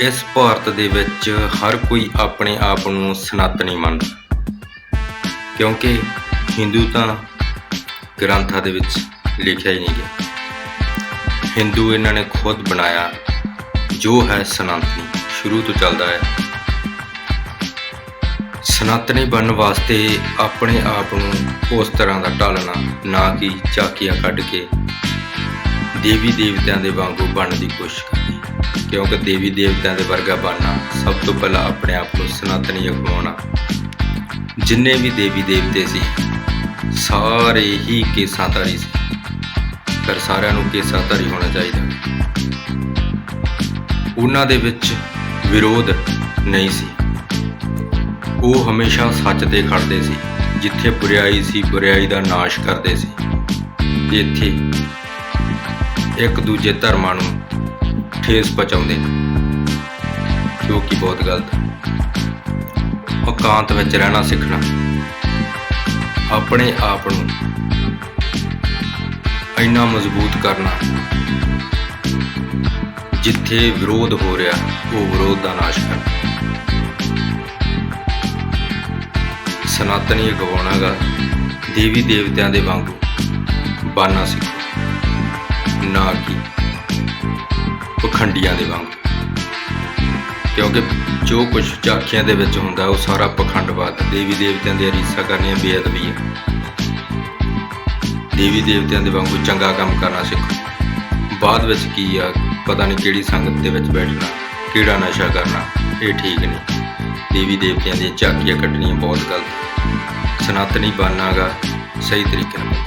ਇਸ ਭਾਰਤ ਦੇ ਵਿੱਚ ਹਰ ਕੋਈ ਆਪਣੇ ਆਪ ਨੂੰ ਸਨਾਤਨੀ ਮੰਨਦਾ ਕਿਉਂਕਿ ਹਿੰਦੂ ਤਾਂ ਗ੍ਰੰਥਾਂ ਦੇ ਵਿੱਚ ਲਿਖਿਆ ਹੀ ਨਹੀਂ ਗਿਆ। ਹਿੰਦੂ ਇਹਨਾਂ ਨੇ ਖੁਦ ਬਣਾਇਆ, ਜੋ ਹੈ ਸਨਾਤਨੀ। ਸ਼ੁਰੂ ਤੋਂ ਚੱਲਦਾ ਹੈ। ਸਨਾਤਨੀ ਬਣਨ ਵਾਸਤੇ ਆਪਣੇ ਆਪ ਨੂੰ ਉਸ ਤਰ੍ਹਾਂ ਦਾ ਢਾਲਣਾ, ਨਾ ਕਿ ਝਾਕੀਆਂ ਕੱਢ ਕੇ ਦੇਵੀ ਦੇਵਤਿਆਂ ਦੇ ਵਾਂਗੂ ਬਣਨ ਦੀ ਕੋਸ਼ਿਸ਼ ਕਰਨੀ। ਕਿਉਂਕਿ ਦੇਵੀ ਦੇਵਤਿਆਂ ਦੇ ਵਰਗਾ ਬਣਨਾ ਸਭ ਤੋਂ ਪਹਿਲਾਂ ਆਪਣੇ ਆਪ ਨੂੰ ਸਨਾਤਨੀ ਅਖਵਾਉਣਾ ਜਿੰਨੇ ਵੀ ਦੇਵੀ ਦੇਵਤੇ ਸੀ, ਸਾਰੇ ਹੀ ਕੇਸਾਧਾਰੀ ਸੀ। ਪਰ ਸਾਰਿਆਂ ਨੂੰ ਕੇਸਾਧਾਰੀ ਹੋਣਾ ਚਾਹੀਦਾ। ਉਹਨਾਂ ਦੇ ਵਿੱਚ ਵਿਰੋਧ ਨਹੀਂ ਸੀ। ਉਹ ਹਮੇਸ਼ਾ ਸੱਚ ਤੇ ਖੜਦੇ ਸੀ, ਜਿੱਥੇ ਬੁਰਾਈ ਸੀ, ਬੁਰਾਈ ਦਾ ਨਾਸ਼ ਕਰਦੇ ਸੀ। ਇੱਥੇ ਇੱਕ ਦੂਜੇ ਧਰਮਾਂ ਨੂੰ ਠੇਸ ਪਹੁੰਚਾਉਂਦੇ ਨੇ, ਜੋ ਕਿ ਬਹੁਤ ਗਲਤ ਹੈ। ਇਕਾਂਤ ਵਿੱਚ ਰਹਿਣਾ ਸਿੱਖਣਾ, ਆਪਣੇ ਆਪ ਨੂੰ ਇੰਨਾ ਮਜ਼ਬੂਤ ਕਰਨਾ, ਜਿੱਥੇ ਵਿਰੋਧ ਹੋ ਰਿਹਾ, ਉਹ ਵਿਰੋਧ ਦਾ ਨਾਸ਼ ਕਰਨਾ। ਸਨਾਤਨੀ ਗਵਾਉਣਾਗਾ ਦੇਵੀ ਦੇਵਤਿਆਂ ਦੇ ਵਾਂਗੂ ਬਾਨਾ ਸਿੱਖੋ, ਨਾ ਕਿ ਪਖੰਡੀਆਂ ਦੇ ਵਾਂਗੂ। ਕਿਉਂਕਿ ਜੋ ਕੁਝ ਝਾਕੀਆਂ ਦੇ ਵਿੱਚ ਹੁੰਦਾ, ਉਹ ਸਾਰਾ ਪਖੰਡਵਾਦ। ਦੇਵੀ ਦੇਵਤਿਆਂ ਦੀਆਂ ਰੀਸਾਂ ਕਰਨੀਆਂ ਬੇਅਦਬੀ ਹੈ ਦੇਵੀ ਦੇਵਤਿਆਂ ਦੇ ਵਾਂਗੂ ਚੰਗਾ ਕੰਮ ਕਰਨਾ ਸਿੱਖੋ। ਬਾਅਦ ਵਿੱਚ ਕੀ ਆ, ਪਤਾ ਨਹੀਂ ਕਿਹੜੀ ਸੰਗਤ ਦੇ ਵਿੱਚ ਬੈਠਣਾ, ਕਿਹੜਾ ਨਸ਼ਾ ਕਰਨਾ, ਇਹ ਠੀਕ ਨਹੀਂ। ਦੇਵੀ ਦੇਵਤਿਆਂ ਦੀਆਂ ਝਾਕੀਆਂ ਕੱਢਣੀਆਂ ਬਹੁਤ ਗਲਤ। ਸਨਾਤਨੀ ਬਣਨਾਗਾ ਸਹੀ ਤਰੀਕੇ ਨਾਲ।